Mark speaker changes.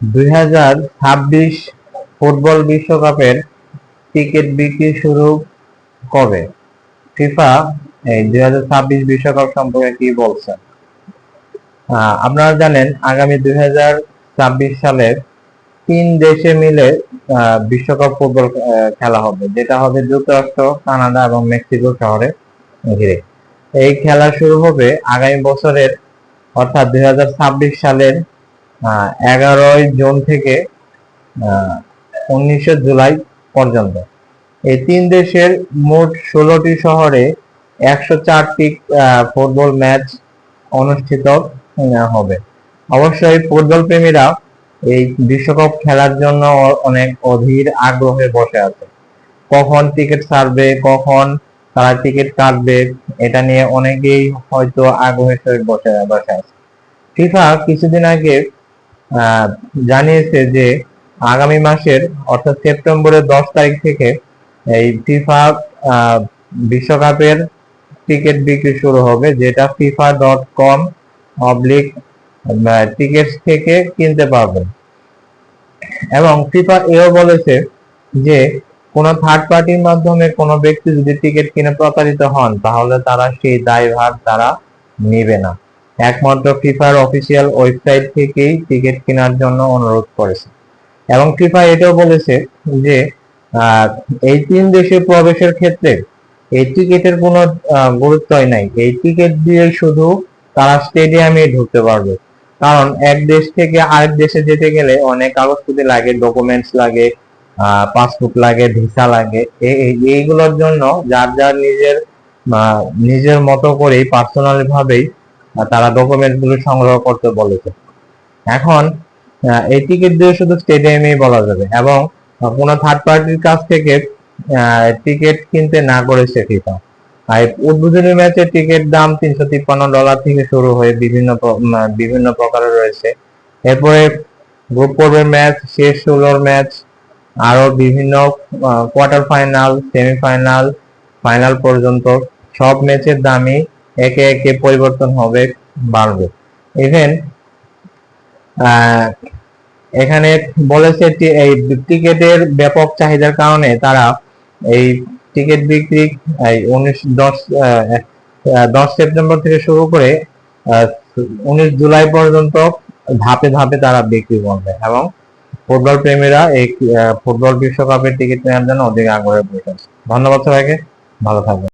Speaker 1: দুই হাজার ছাব্বিশ ফুটবল বিশ্বকাপের টিকিট বিক্রি শুরু কবে? ফিফা এই দুই বিশ্বকাপ সম্পর্কে কি বলছে? আহ, আপনারা জানেন আগামী দুই সালের তিন দেশে মিলে বিশ্বকাপ ফুটবল খেলা হবে। যেটা হবে যুক্তরাষ্ট্র কানাডা এবং মেক্সিকো শহরে ঘিরে। এই খেলা শুরু হবে আগামী বছরের অর্থাৎ দুই হাজার ছাব্বিশ সালের এগারোই জুন থেকে উনিশে জুলাই পর্যন্ত। এই তিন দেশের মোট ষোলোটি শহরে একশো চারটি ফুটবল ম্যাচ অনুষ্ঠিত হবে। অবশ্যই ফুটবল প্রেমীরা এই বিশ্বকাপ খেলার জন্য অনেক অধীর আগ্রহে বসে আছে। কখন টিকিট ছাড়বে, কখন তারা টিকিট কাটবে, এটা নিয়ে অনেকেই হয়তো আগ্রহের সহিত বসে বসে আছে। ফিফা কিছুদিন আগে জানিয়েছে যে আগামী মাসের, অর্থাৎ সেপ্টেম্বরের দশ তারিখ থেকে এই ফিফা বিশ্বকাপের টিকিট বিক্রি শুরু হবে, যেটা FIFA dot com oblique ticket থেকে কিনতে পারবেন এবং ফিফা এও বলেছে যে কোনো থার্ড পার্টির মাধ্যমে কোনো ব্যক্তি যদি টিকিট কিনে প্রতারিত হন, তাহলে তারা সেই দায়ভার তারা নেবে না। একমাত্র ফিফার অফিসিয়াল ওয়েবসাইট থেকেই টিকিট কেনার জন্য অনুরোধ করেছে। এবং ফিফা এটাও বলেছে যে এই তিন দেশে প্রবেশের ক্ষেত্রে এই টিকিটের কোনো গুরুত্বই নাই। এই টিকিট দিয়ে শুধু তারা স্টেডিয়ামে ঢুকতে পারবে। কারণ এক দেশ থেকে আরেক দেশে যেতে গেলে অনেক কাগজপত্র লাগে ডকুমেন্টস লাগে পাসপোর্ট লাগে ভিসা লাগে। এইগুলোর জন্য যার যার নিজের নিজের মতো করেই পার্সোনালি ভাবেই তারা ডকুমেন্টগুলো সংগ্রহ করতে বলেছে। এখন এই টিকিট দিয়ে শুধু স্টেডিয়ামেই বলা যাবে এবং কোনো থার্ড পার্টির কাছ থেকে টিকিট কিনতে না করেছে ফিফা আর উদ্বোধনী ম্যাচের টিকিট দাম তিনশো তিপ্পান্ন ডলার থেকে শুরু হয়ে বিভিন্ন বিভিন্ন প্রকারের রয়েছে। এরপরে গ্রুপ পর্বের ম্যাচ শেষ ষোলোর ম্যাচ আরও বিভিন্ন কোয়ার্টার ফাইনাল সেমিফাইনাল ফাইনাল পর্যন্ত সব ম্যাচের দামই একে একে পরিবর্তন হবে, বাড়বে ইভেন এখানে বলেছে এই টিকেটের ব্যাপক চাহিদার কারণে তারা এই টিকিট বিক্রি, এই দশ দশ সেপ্টেম্বর থেকে শুরু করে উনিশ জুলাই পর্যন্ত ধাপে ধাপে তারা বিক্রি করবে এবং ফুটবল প্রেমীরা এই ফুটবল বিশ্বকাপের টিকিট নেওয়ার জন্য অধিক আগ্রহে। ধন্যবাদ সবাইকে, ভালো থাকবেন